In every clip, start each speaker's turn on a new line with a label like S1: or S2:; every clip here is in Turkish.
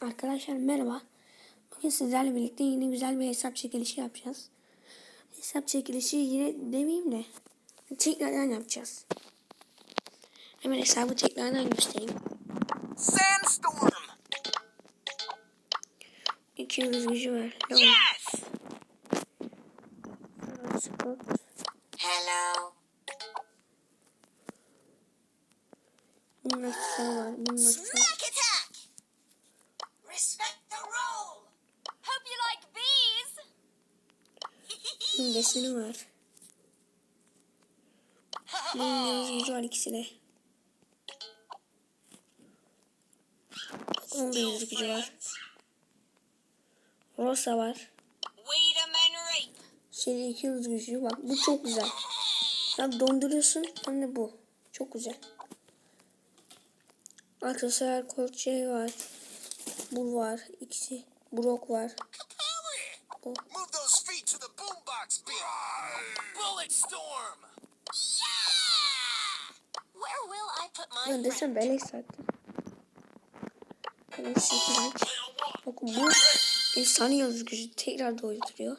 S1: Arkadaşlar merhaba. Bugün sizlerle birlikte yine güzel bir hesap çekilişi yapacağız. Hesap çekilişi yine demeyeyim de tekrardan yapacağız. Hemen hesabı tekrardan göstereyim.
S2: Sandstorm!
S1: 200 gücü var.
S2: Yes!
S1: Scott.
S3: Hello.
S1: Bunun var. Bunun aksesuarı. Bunun deseni var. Bunun yazıcı var ikisi de. 11 gücü var. Rosa var.
S3: Minute.
S1: Seri 200 gücü. Bak bu çok güzel. Hem donduruyorsun hem de bu. Çok güzel. Aksesuar kolçe var. Bu var. ikisi. Brok var. Bu.
S2: Move those feet to the boombox beat! Bullet storm!
S3: Where will I put my
S1: Ben desem beleş zaten. Sekiz. Bakın bu efsane yazı gücü tekrar doyuruyor.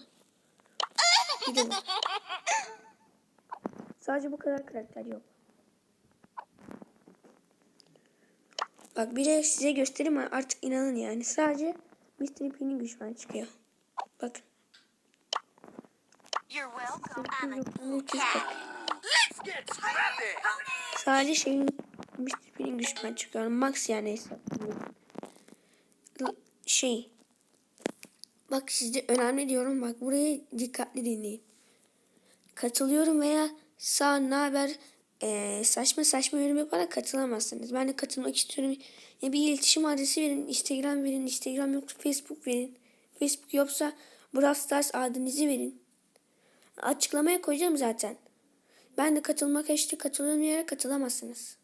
S1: Bir de. Sadece bu kadar karakter yok. Bak bir de size göstereyim artık inanın yani. Sadece Mr. P'nin güçmen çıkıyor. Bakın.
S3: You're welcome.
S1: 300 bak.
S2: Let's get scrappy!
S1: Sadece şeyin Mr. P'nin güçmen çıkıyor. Max yani Şey. Bak sizde önemli diyorum. Bak burayı dikkatli dinleyin. Katılıyorum veya sağ ne haber eee, saçma saçma yorum yaparak katılamazsınız. Ben de katılmak istiyorum. Ya bir iletişim adresi verin. Instagram verin. Instagram yoksa Facebook verin. Facebook yoksa Brawl Stars adınızı verin. Açıklamaya koyacağım zaten. Ben de katılmak işte katılıyorum yere katılamazsınız.